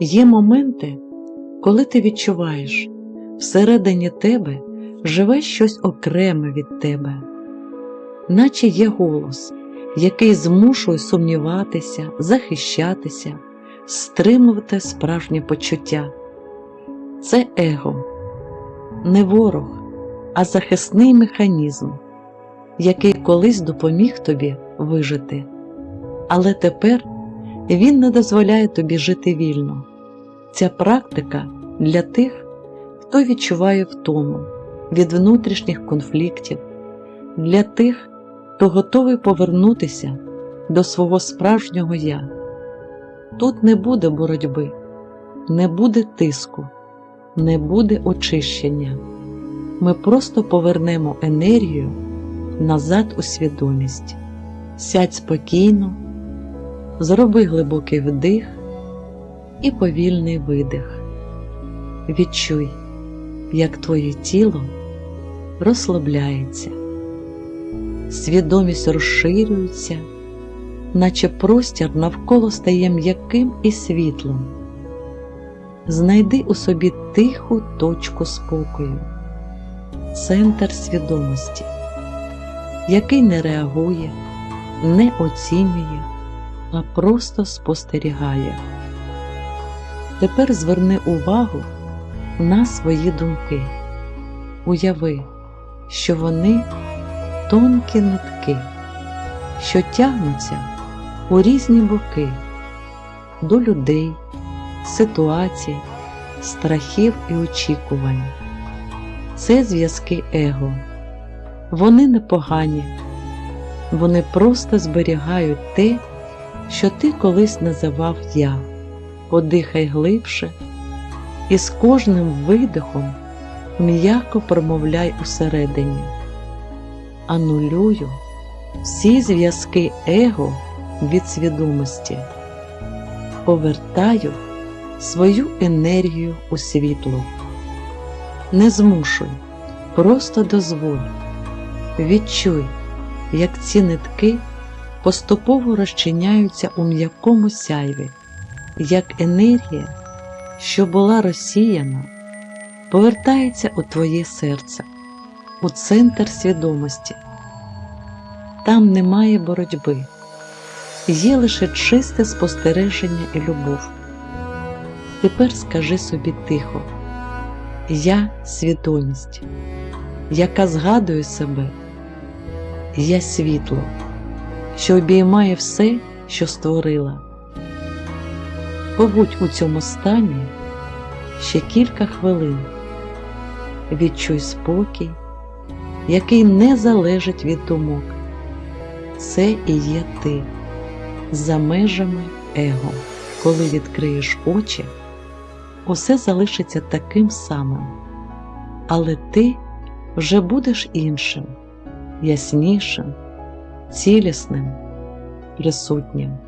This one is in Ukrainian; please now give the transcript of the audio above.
Є моменти, коли ти відчуваєш, всередині тебе живе щось окреме від тебе, наче є голос, який змушує сумніватися, захищатися, стримувати справжнє почуття. Це его, не ворог, а захисний механізм, який колись допоміг тобі вижити. Але тепер він не дозволяє тобі жити вільно. Ця практика для тих, хто відчуває втому від внутрішніх конфліктів, для тих, хто готовий повернутися до свого справжнього я. Тут не буде боротьби, не буде тиску, не буде очищення. Ми просто повернемо енергію назад у свідомість. Сядь спокійно, зроби глибокий вдих і повільний видих. Відчуй, як твоє тіло розслабляється, свідомість розширюється, наче простір навколо стає м'яким і світлим. Знайди у собі тиху точку спокою, центр свідомості, який не реагує, не оцінює, а просто спостерігає. Тепер зверни увагу на свої думки. Уяви, що вони тонкі нитки, що тягнуться у різні боки до людей, ситуацій, страхів і очікувань. Це зв'язки его. Вони непогані, вони просто зберігають те, що ти колись називав я. Подихай глибше і з кожним видихом м'яко промовляй усередині. Анулюю всі зв'язки его від свідомості, повертаю свою енергію у світло. Не змушуй, просто дозволь, відчуй, як ці нитки поступово розчиняються у м'якому сяйві, як енергія, що була розсіяна, повертається у твоє серце, у центр свідомості. Там немає боротьби, є лише чисте спостереження і любов. Тепер скажи собі тихо, я свідомість, яка згадує себе, я світло, що обіймає все, що створила. Побудь у цьому стані ще кілька хвилин, відчуй спокій, який не залежить від думок. Це і є ти за межами его. Коли відкриєш очі, усе залишиться таким самим, але ти вже будеш іншим, яснішим, цілісним, присутнім.